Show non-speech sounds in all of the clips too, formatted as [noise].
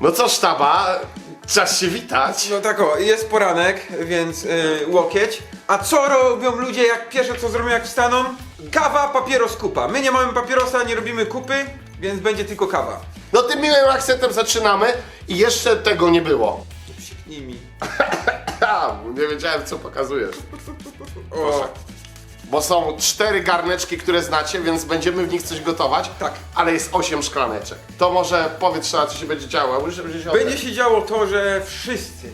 No co sztaba, czas się witać. No tak o, jest poranek, więc yy, łokieć. A co robią ludzie, jak pierwsze co zrobią, jak wstaną? Kawa, papieros, kupa. My nie mamy papierosa, nie robimy kupy, więc będzie tylko kawa. No tym miłym akcentem zaczynamy i jeszcze tego nie było. Psiknij mi. [laughs] Ha, nie wiedziałem co pokazujesz. O, Bo są cztery garneczki, które znacie, więc będziemy w nich coś gotować. Tak. Ale jest osiem szklaneczek. To może powiedz trzeba, co się będzie działo. Muszę będzie się będzie się działo to, że wszyscy,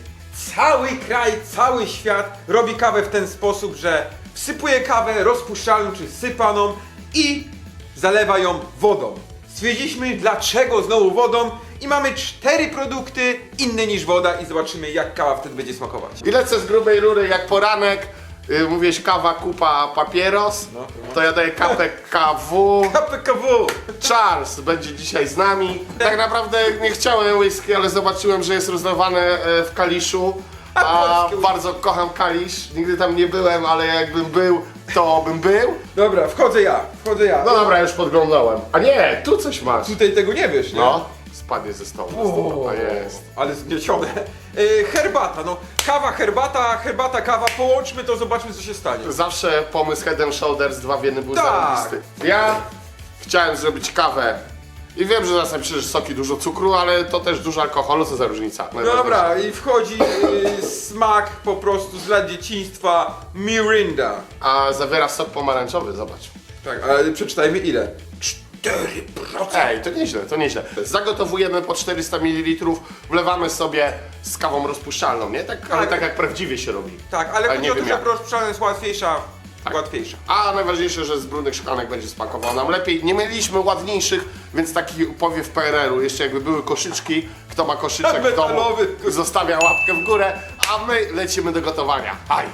cały kraj, cały świat robi kawę w ten sposób, że wsypuje kawę rozpuszczalną czy sypaną i zalewa ją wodą. Stwierdziliśmy dlaczego znowu wodą i mamy cztery produkty inne niż woda i zobaczymy jak kawa wtedy będzie smakować. I lecę z grubej rury jak poranek. Yy, mówiłeś kawa, kupa, papieros. No, no. To ja daję kapę KW. [laughs] KPKW! Charles będzie dzisiaj z nami. Tak naprawdę nie chciałem whisky, ale zobaczyłem, że jest rozdawane e, w Kaliszu. A polskie bardzo kocham Kalisz. Nigdy tam nie byłem, ale jakbym był, to bym był. Dobra, wchodzę ja, wchodzę ja. No dobra, już podglądałem. A nie, tu coś masz. Tutaj tego nie wiesz, nie? No, spadnie ze stołu. O, jest. Ale zgniecione. E, herbata, no kawa, herbata, herbata, kawa, połączmy to, zobaczmy co się stanie. Zawsze pomysł Head and Shoulders dwa w jednym był Tak. zarobisty. Ja chciałem zrobić kawę. I wiem, że zaraz napiszesz soki, dużo cukru, ale to też dużo alkoholu, co za różnica. No dobra, i wchodzi e, smak po prostu z lat dzieciństwa Mirinda. A zawiera sok pomarańczowy, zobacz. Tak, ale przeczytajmy ile? 4%. Ej, to nieźle, to nieźle. Zagotowujemy po 400 ml, wlewamy sobie z kawą rozpuszczalną, nie? Tak, ale Tak. tak jak prawdziwie się robi. Tak, ale Ale nie wiem jak. rozpuszczalna jest łatwiejsza, Tak. łatwiejsza. A najważniejsze, że z brudnych szklanek będzie smakował nam lepiej. Nie mieliśmy ładniejszych, więc taki powiew PRL-u. Jeszcze jakby były koszyczki, kto ma koszyczek w domu, zostawia łapkę w górę, a my lecimy do gotowania. Haj!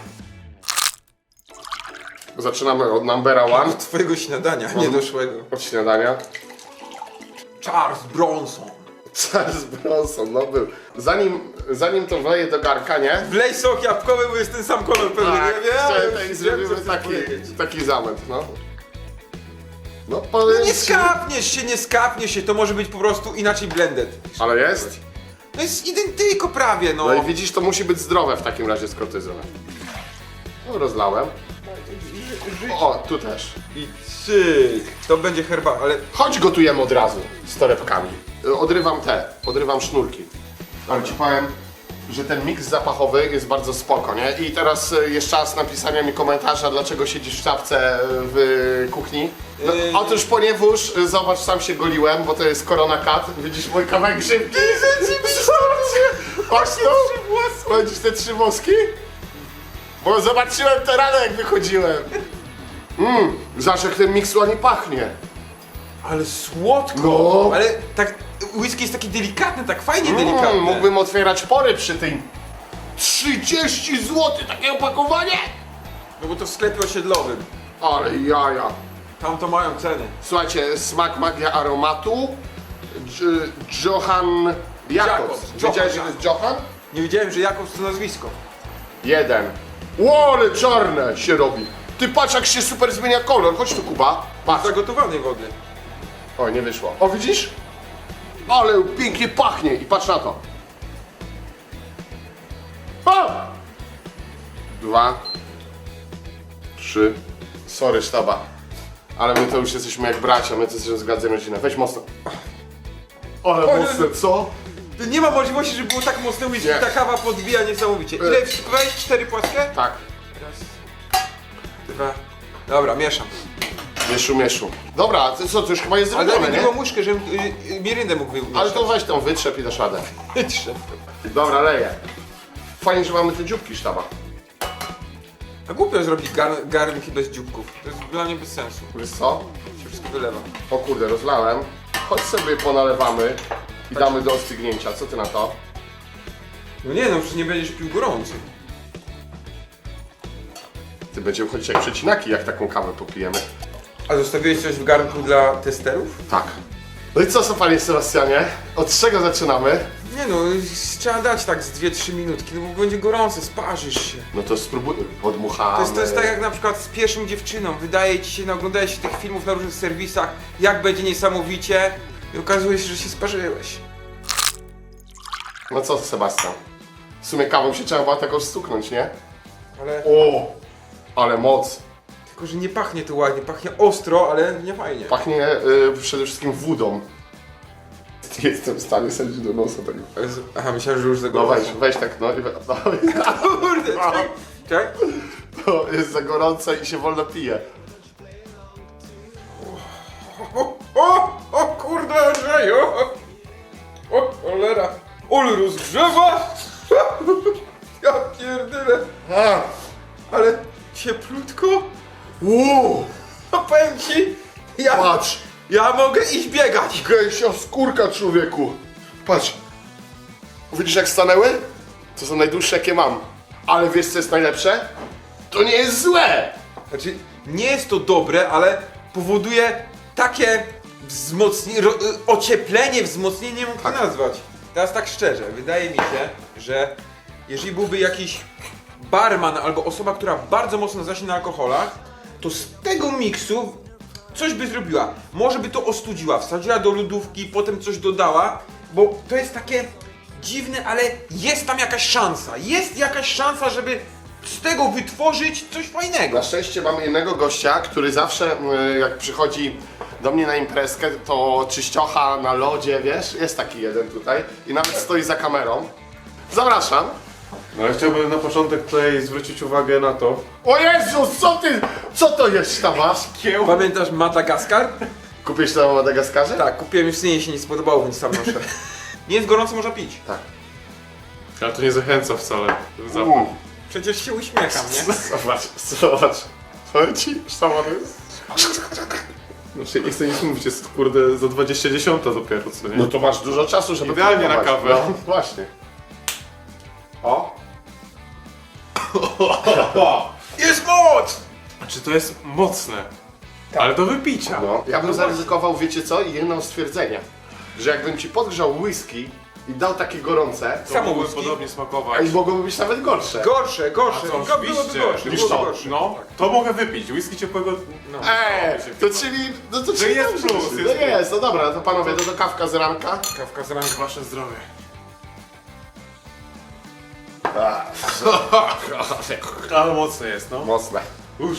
Zaczynamy od numbera one, Twojego śniadania, niedoszłego. od śniadania. Charles Bronson. Charles Bronson, no był. Zanim, zanim to wleję do garka, nie? Wlej sok jabłkowy, bo jest ten sam kolor pewnie. Tak, nie tutaj wiem, zrobimy taki, taki zamęt, no. No No powiem nie ci- skapniesz się, nie skapniesz się, to może być po prostu inaczej blended. Ale jest? No jest identyko prawie, no. No i widzisz, to musi być zdrowe w takim razie, zdrowe. No rozlałem. O, tu też. I cyk. To będzie herbata, ale Chodź gotujemy od razu z torebkami. Y, Odrywam te, odrywam sznurki. Ale ci powiem, że ten miks zapachowy jest bardzo spoko, nie? I teraz y, jest czas napisania mi komentarza, dlaczego siedzisz w czapce y, w kuchni. No, Yy. Otóż ponieważ, y, zobacz, sam się goliłem, bo to jest Corona Cat. Widzisz mój kawałek grzybki? Patrz tu! Widzisz te trzy włoski? Bo zobaczyłem to rano, jak wychodziłem. Mmm, jak ten miks ładnie pachnie. Ale słodko! No. Ale tak, whisky jest taki delikatny, tak fajnie delikatny. Mm, mógłbym otwierać pory przy tym. 30 zł takie opakowanie? No bo to w sklepie osiedlowym. Ale jaja. Tam to mają ceny. Słuchajcie, smak magia aromatu. Dż- Johan Jakobs. Jakobs. Wiedziałeś, że to jest Johan? Nie wiedziałem, że Jakobs to nazwisko. Jeden. Ło, ale czarne się robi. Ty patrz jak się super zmienia kolor. Chodź tu Kuba. Patrz. Zagotowanej wody. O, nie wyszło. O, widzisz? Ale pięknie pachnie i patrz na to. O! Dwa. Trzy. Sorry, sztaba. Ale my to już jesteśmy jak bracia, my to jesteśmy zgadzamy rodzinę. Weź mocno. Ale mocne, co? Nie ma możliwości, żeby było tak mocne whisky. Nie. Ta kawa podbija niesamowicie. Ile wsypałeś? Cztery płaskie? Tak. Raz, dwa. Dobra, mieszam. Mieszu, mieszu. Dobra, to co, to już chyba jest Ale daj zrobione, mi nie? drugą muszkę, żebym y, y, mógł wymieszać. Ale to weź tą wytrzep i dasz radę. [laughs] Wytrze. Dobra, leję. Fajnie, że mamy te dzióbki sztaba. A głupio zrobić gar, garnki bez dzióbków. To jest dla mnie bez sensu. Wiesz co? Się wszystko wylewa. O kurde, rozlałem. Chodź sobie ponalewamy i damy do ostygnięcia. Co ty na to? No nie no, przecież nie będziesz pił gorący. Ty będziemy chodzić jak przecinaki, jak taką kawę popijemy. A zostawiłeś coś w garnku dla testerów? Tak. No i co, co panie Sebastianie? Od czego zaczynamy? Nie no, trzeba dać tak z 2-3 minutki, no bo będzie gorący, sparzysz się. No to spróbuj. Podmuchamy. To jest, to jest tak jak na przykład z pierwszą dziewczyną. Wydaje ci się, no oglądałeś tych filmów na różnych serwisach, jak będzie niesamowicie i okazuje się, że się sparzyłeś. No co, Sebastian? W sumie kawą się trzeba było tego stuknąć, nie? Ale O! Ale moc. tylko, że nie pachnie to ładnie, pachnie ostro, ale nie fajnie. Pachnie y, przede wszystkim wodą. Nie [laughs] jestem w stanie sadzić do nosa tego. Aha, myślałem, że już No weź, weź tak, no i we- no, [laughs] Kurde, czekaj. Czekaj. to jest za gorące i się wolno pije. O kurde, Andrzeju! O, cholera! Ol rozgrzewa! [laughs] Ja pierdolę! Ale cieplutko! uuu, No powiem ci, ja, patrz, ja mogę iść biegać! gęsia skórka człowieku. Patrz. Widzisz jak stanęły? To są najdłuższe jakie mam. Ale wiesz co jest najlepsze? To nie jest złe! Znaczy, nie jest to dobre, ale powoduje takie wzmocnienie, y, ocieplenie, wzmocnienie, nie mógł to nazwać. Teraz tak szczerze, wydaje mi się, że jeżeli byłby jakiś barman albo osoba, która bardzo mocno zaśnie na alkoholach, to z tego miksu coś by zrobiła. Może by to ostudziła, wsadziła do lodówki, potem coś dodała, bo to jest takie dziwne, ale jest tam jakaś szansa. Jest jakaś szansa, żeby z tego wytworzyć coś fajnego. Na szczęście mamy jednego gościa, który zawsze y, jak przychodzi do mnie na imprezkę, to czyściocha na lodzie, wiesz? Jest taki jeden tutaj i nawet stoi za kamerą. Zapraszam. No ja chciałbym na początek tutaj zwrócić uwagę na to. O Jezus, co ty? Co to jest masz? Kieł. Pamiętasz Madagaskar? Kupisz to na Madagaskarze? Tak, kupiłem już synie się nie spodobało, więc sam noszę. [laughs] Nie jest gorąco, można pić. Tak. Ale to nie zachęca wcale. Za... Mm. Przecież się uśmiecham, nie? Zobacz, zobacz. Powiem ci, to jest. Znaczy nie chcę nic mówić, jest kurde za 20 dziesiąta dopiero, co nie? No to masz dużo czasu, żeby Idealnie na próbować. kawę. No, właśnie. [laughs] O. Jest moc! Znaczy to jest mocne. Ale do wypicia. No, ja bym zaryzykował, wiecie co, jedno stwierdzenie. Że jakbym ci podgrzał whisky i dał takie gorące, To Samo mogły whisky. podobnie smakować. i mogłoby być nawet gorsze. Gorsze, gorsze. A co, Go- byłoby oczywiście. gorsze, Niż byłoby to. gorsze. No, to mogę wypić. Whisky ciepłego. No. Eee, to czyli, no to czyli jest dobrze plus, jest No jest, no dobra, to panowie, to do kawka z ranka. Kawka z ranka. Wasze zdrowie. [laughs] Ale mocne jest, no. Mocne. Uż.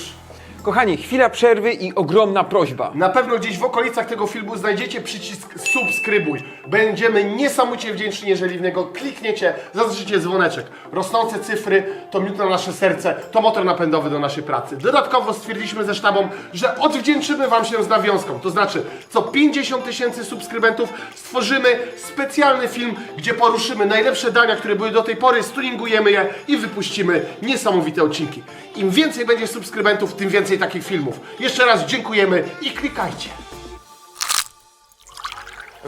Kochani, chwila przerwy i ogromna prośba. Na pewno gdzieś w okolicach tego filmu znajdziecie przycisk subskrybuj. Będziemy niesamowicie wdzięczni, jeżeli w niego klikniecie, zaznaczycie dzwoneczek. Rosnące cyfry to miód na nasze serce, to motor napędowy do naszej pracy. Dodatkowo stwierdziliśmy ze sztabą, że odwdzięczymy Wam się z nawiązką. To znaczy, co 50 tysięcy subskrybentów stworzymy specjalny film, gdzie poruszymy najlepsze dania, które były do tej pory, stuningujemy je i wypuścimy niesamowite odcinki. Im więcej będzie subskrybentów, tym więcej takich filmów. Jeszcze raz dziękujemy i klikajcie.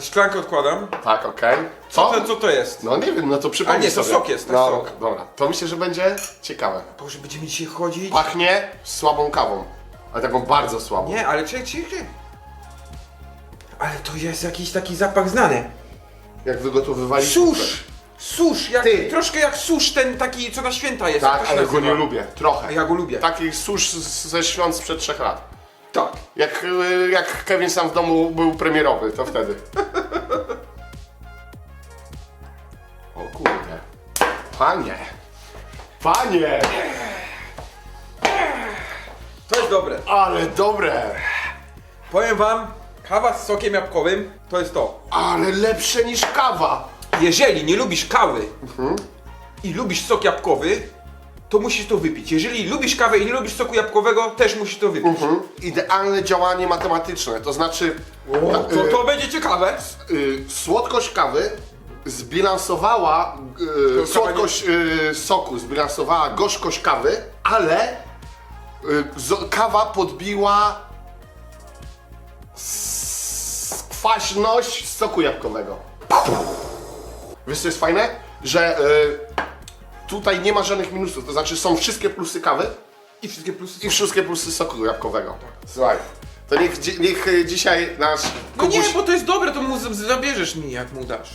Szklankę odkładam. Tak, okej. Co? Co, co to jest? No nie wiem, no to przypomnij A nie, to sobie. sok jest, to no, sok. Dobra, to myślę, że będzie ciekawe. Boże, będziemy dzisiaj chodzić? Pachnie słabą kawą, ale taką bardzo słabą. Nie, ale czekaj, czekaj. Ale to jest jakiś taki zapach znany. Jak wygotowywali Susz! Susz, jak, Ty. troszkę jak susz ten taki, co na święta jest. jak Tak, się ale go nazywa? nie lubię. Trochę. Ja go lubię. Taki susz z- ze świąt sprzed trzech lat. Tak. Jak, y, jak Kevin sam w domu był premierowy, to wtedy. O kurde. Panie. Panie! To jest dobre. Ale dobre! Powiem wam, kawa z sokiem jabłkowym to jest to. Ale lepsze niż kawa! Jeżeli nie lubisz kawy Mhm. i lubisz sok jabłkowy, to musisz to wypić. Jeżeli lubisz kawę i nie lubisz soku jabłkowego, też musisz to wypić. Mhm. Idealne działanie matematyczne, to znaczy ta, To, to będzie ciekawe. y, słodkość kawy zbilansowała y, słodkość y, soku, zbilansowała gorzkość kawy, ale y, zo- kawa podbiła s- kwaśność soku jabłkowego. Wiesz co jest fajne? Że y, tutaj nie ma żadnych minusów, to znaczy są wszystkie plusy kawy I wszystkie plusy i wszystkie plusy soku jabłkowego. Słuchaj, to niech, dzi- niech y, dzisiaj nasz No nie, bo to jest dobre, to mu z- zabierzesz mi, jak mu dasz.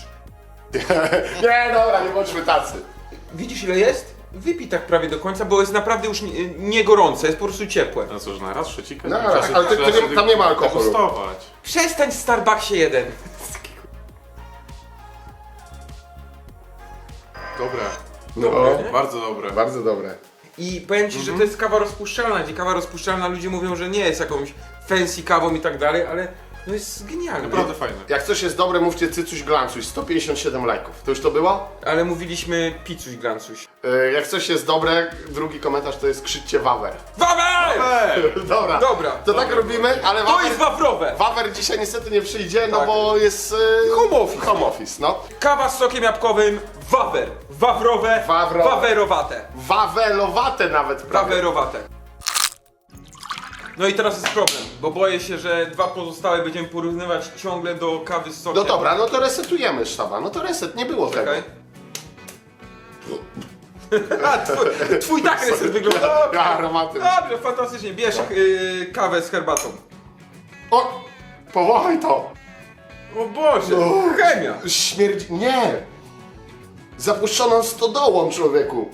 [laughs] nie, dobra, nie bądźmy tacy. Widzisz ile jest? Wypij tak prawie do końca, bo jest naprawdę już nie, nie gorące, jest po prostu ciepłe. No cóż, na raz. Na raz, ale to nie- tam nie ma alkoholu. Przestań w Starbucksie jeden. Dobre. No, Bardzo dobre. bardzo dobre. I powiem ci, że to jest kawa rozpuszczalna, gdzie kawa rozpuszczalna ludzie mówią, że nie jest jakąś fancy kawą i tak dalej, ale no jest genialne. Naprawdę fajne. Jak coś jest dobre, mówcie cycuś glancuś. 157 lajków. To już to było? Ale mówiliśmy picuś glancuś. E, Jak coś jest dobre, drugi komentarz to jest krzyczcie wawer. Wawer! Ej! [laughs] Dobra. Dobra. To tak robimy, ale To wawer, jest wawrowe! wawer dzisiaj niestety nie przyjdzie, no Tak. bo jest... e, Home office. Home office, no. Kawa z sokiem jabłkowym, wawer. Wawrowe, Wawrowe. wawerowate. Wawelowate nawet prawie. Wawerowate. No i teraz jest problem, bo boję się, że dwa pozostałe będziemy porównywać ciągle do kawy z sokiem. No dobra, no to resetujemy sztaba. No to reset, nie było tego. Czekaj. [laughs] A, twój, twój tak reset wygląda. [laughs] Ja, aromaty. Dobrze, fantastycznie. Bierz yy, kawę z herbatą. O! Powąchaj to! O Boże, No. chemia. Śmierdzi... Nie! Zapuszczoną stodołą, człowieku.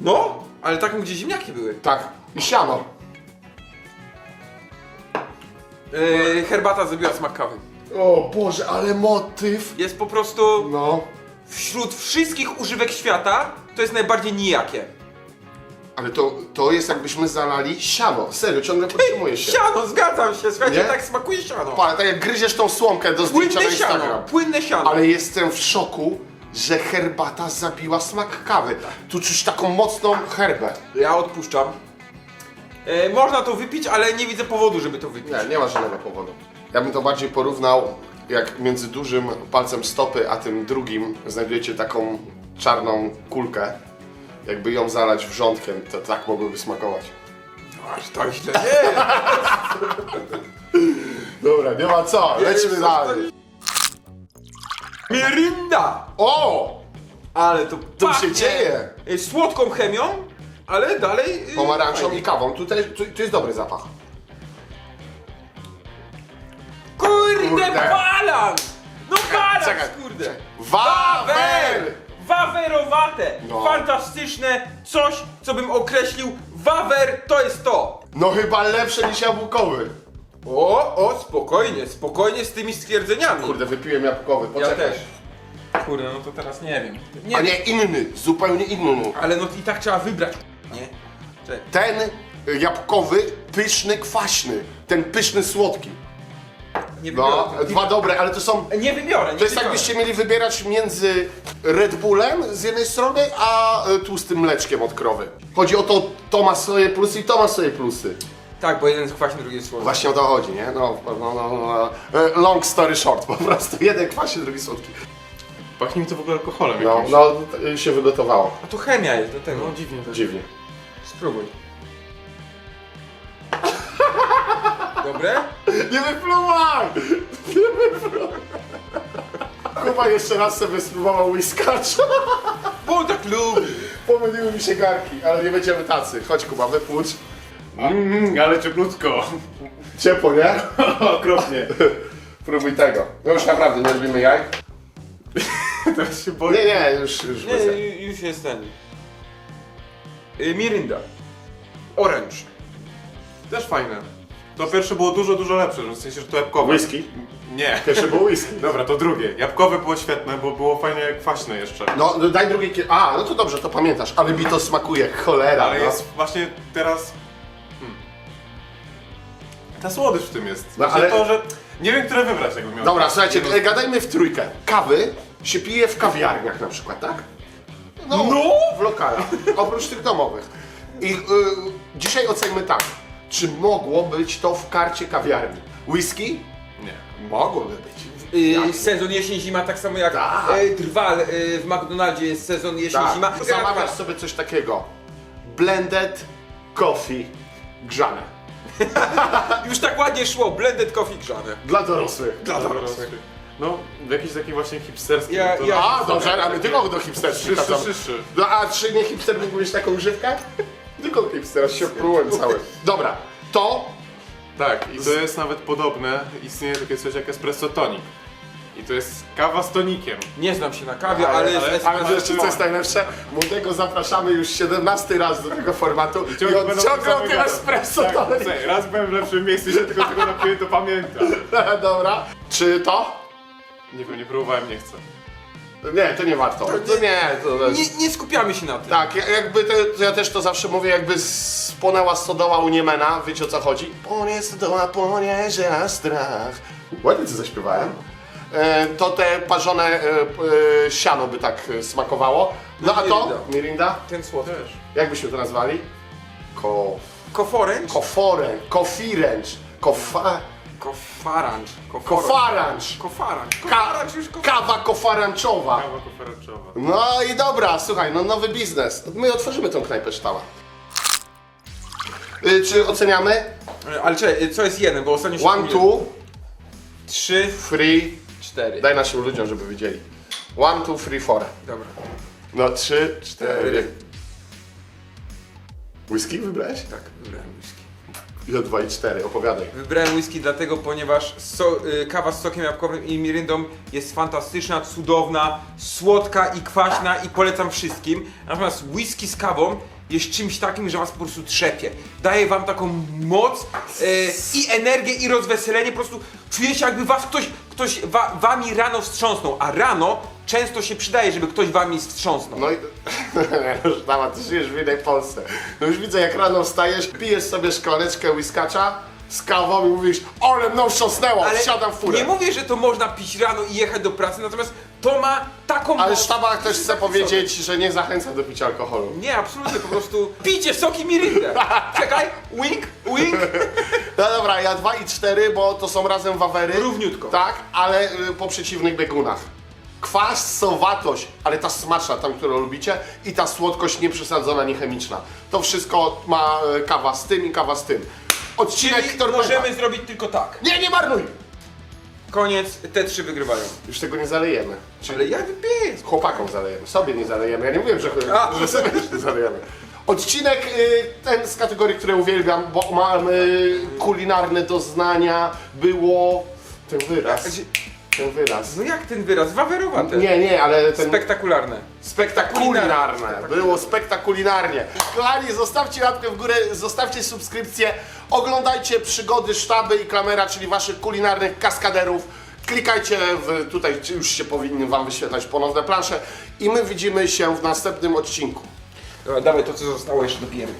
No, ale taką, gdzie ziemniaki były. Tak. I siano. Yy, herbata zrobiła smak kawy. O Boże, ale motyw. Jest po prostu No. wśród wszystkich używek świata, to jest najbardziej nijakie. Ale to, to jest jakbyśmy zalali siano. Serio, ciągle podtrzymuję się. Siano, zgadzam się, słuchajcie, Nie? tak smakuje siano. Pa, tak jak gryziesz tą słomkę do zdjęcia na Płynne Instagram. siano, płynne siano. Ale jestem w szoku, że herbata zabiła smak kawy. Tu czuć taką mocną herbę. Ja odpuszczam. E, można to wypić, ale nie widzę powodu, żeby to wypić. Nie, nie ma żadnego powodu. Ja bym to bardziej porównał, jak między dużym palcem stopy, a tym drugim znajdujecie taką czarną kulkę. Jakby ją zalać wrzątkiem, to tak mogłyby smakować. Aż tak źle nie. [laughs] Dobra, nie ma co, lecimy dalej. Mirinda! O! Ale to pachnie się dzieje. e, Słodką chemią, ale dalej... e, Pomarańczą fajnie. i kawą, tutaj tu, tu jest dobry zapach. Kurde, Kurde. balans! No balans, czekaj, kurde! Wawer! Wawerowate! No. Fantastyczne, coś, co bym określił, wawer to jest to! No chyba lepsze niż jabłkowy. O, o, spokojnie, spokojnie z tymi stwierdzeniami. Kurde, wypiłem jabłkowy, ja poczekaj. też. Kurde, no to teraz nie wiem. Nie A wiem. nie, inny, zupełnie inny. Ale no i tak trzeba wybrać, nie? Ten jabłkowy, pyszny, kwaśny. Ten pyszny, słodki. Nie wybiorę. No, tego. dwa dobre, ale to są... Nie wybiorę, nie To jest wybiorę. jakbyście mieli wybierać między Red Bullem z jednej strony, a y, tłustym mleczkiem od krowy. Chodzi o to, to ma swoje plusy i to ma swoje plusy. Tak, bo jeden jest kwaśny, drugi jest słodki. Właśnie o to chodzi, nie? No, no, no, no, no. E, Long story short, po prostu. Jeden kwaśny, drugi słodki. Pachnie mi to w ogóle alkoholem No, jakimś. no, to się wygotowało. A to chemia jest do tego. No dziwnie też. Dziwnie. Spróbuj. Dobre? Nie wypluwaj! Nie wypluwaj! Kuba jeszcze raz sobie spróbował whiskacza. Bo tak lubi. Pomyliły mi się garki, ale nie będziemy tacy. Chodź Kuba, wypłucz. Mm, ale cieplutko. Ciepło, nie? [laughs] Okropnie. Próbuj tego. No już naprawdę nie robimy jaj. [laughs] Teraz się boję. Nie, nie, już, już Nie, bez jaj. ju- już jest ten. Y, Mirinda. Orange. Też fajne. To pierwsze było dużo, dużo lepsze, że w sensie, że to jabłkowe. Whisky? Nie. [laughs] Pierwszy był whisky. Dobra, to drugie. Jabłkowe było świetne, bo było fajnie kwaśne jeszcze. No, no daj drugie kie... A, no to dobrze, to pamiętasz, ale mi to smakuje, cholera. Ale no. jest właśnie teraz... Hmm. Ta słodycz w tym jest. No, No, ale- to, że... Nie wiem, które wybrać, jakbym miał. Dobra, słuchajcie, Nie e, gadajmy w trójkę. Kawy się pije w kawiarniach na przykład, tak? No, No! w lokalach, oprócz tych domowych. I y, dzisiaj ocenimy tak, czy mogło być to w karcie kawiarni? Whisky? Nie. Mogłoby być. Y, sezon jesień-zima, tak samo jak Tak. y, Drwal y, w McDonaldzie jest sezon jesień-zima. Tak. Zamawiasz sobie coś takiego. Blended coffee grzane. [laughs] Już tak ładnie szło, blended coffee grzane. Dla dorosłych. Dla dorosłych. No, w jakiś taki właśnie hipsterski. Ja- to- ja- A, dobrze, ale tylko do hipsterskich. Szyszy. No a czy nie hipster mógł mieć taką grzywkę? [laughs] Tylko do hipstera się oprułem cały. Dobra, to Tak, i to jest nawet podobne. Istnieje takie coś jak espresso tonic. I to jest kawa z tonikiem. Nie znam się na kawie, ale, Ale- jest ale- jeszcze co jest najlepsze? Młodego zapraszamy już 17 raz do tego formatu i Ciągle on będą ciągle o same tym gadać. espresso Tak, słuchaj, raz byłem w lepszym miejscu się tylko tego napiłem, to pamiętam. [laughs] Dobra, czy to? Nie wiem, nie próbowałem, nie chcę. Nie, to nie warto. To nie, to jest... Nie, nie skupiamy się na tym. Tak, ja- jakby te, to ja też to zawsze mówię, jakby spłonęła stodoła u Niemena, wiecie o co chodzi? Płonie stodoła, płonie, aż strach. Ładnie co zaśpiewałem. E, to te parzone e, e, siano by tak e, smakowało. No a to? Mirinda. Mirinda? Ten słodki. Jak byśmy to nazwali? Ko... Koforęcz? Koforę, kofiręcz, kofa... Kofarancz. Kofarancz. Kofarancz. Kofarancz już kofarancz. kawa kofaranczowa. Kawa koferaczowa. No i dobra, słuchaj, no nowy biznes. My otworzymy tą knajpę ształa. Y, czy oceniamy? Ale czekaj, co jest jeden, bo ostatnio się One, pomyliłem. two, Trzy, three. cztery. Daj naszym ludziom, żeby wiedzieli. One, two, three, four. Dobra. No trzy, cztery. Whisky wybrałeś? Tak, wybrałem whisky. Ja dwa i cztery, opowiadaj. Wybrałem whisky dlatego, ponieważ so, y, kawa z sokiem jabłkowym i miryndą jest fantastyczna, cudowna, słodka i kwaśna i polecam wszystkim. Natomiast whisky z kawą jest czymś takim, że was po prostu trzepie. Daje wam taką moc y, i energię i rozweselenie. Po prostu czujecie jakby was ktoś, ktoś wa, wami rano wstrząsnął, a rano często się przydaje, żeby ktoś wami wstrząsnął. No i... [laughs] Ształa, ty żyjesz w innej Polsce. No już widzę, jak rano wstajesz, pijesz sobie szklaneczkę whiskacza z kawą i mówisz, ale mną wstrząsnęło, wsiadam w furę. nie mówię, że to można pić rano i jechać do pracy, natomiast to ma taką Ale moc, też zachwycony. powiedzieć, że nie zachęca do picia alkoholu. Nie, absolutnie, po prostu pijcie soki mirindę. Czekaj, wink, wink. [laughs] No dobra, ja dwa i cztery, bo to są razem wawery. Równiutko. Tak, ale y, po przeciwnych biegunach. Kwas, sowatość, ale ta smaczna, tam, którą lubicie, i ta słodkość nieprzesadzona, niechemiczna. To wszystko ma y, kawa z tym i kawa z tym. Odcinek Czyli torpeda. możemy zrobić tylko tak. Nie, nie marnuj! Koniec, te trzy wygrywają. Już tego nie zalejemy. Czyli Ale ja wypiję. chłopakom zalejemy, sobie nie zalejemy. Ja nie mówiłem, że, A. [laughs] że sobie nie zalejemy. Odcinek y, ten z kategorii, które uwielbiam, bo mamy kulinarne doznania, było ten wyraz. Ten wyraz. No jak ten wyraz? Wawerowate. Nie, nie, ale ten Spektakularne. spektakulinarne. Było spektakulinarnie. Kochani, zostawcie łapkę w górę, zostawcie subskrypcję, oglądajcie przygody sztaby i klamera, czyli waszych kulinarnych kaskaderów. Klikajcie w, tutaj już się powinny wam wyświetlać ponowne plansze i my widzimy się w następnym odcinku. Dobra, dawaj to, co zostało, jeszcze dopijemy.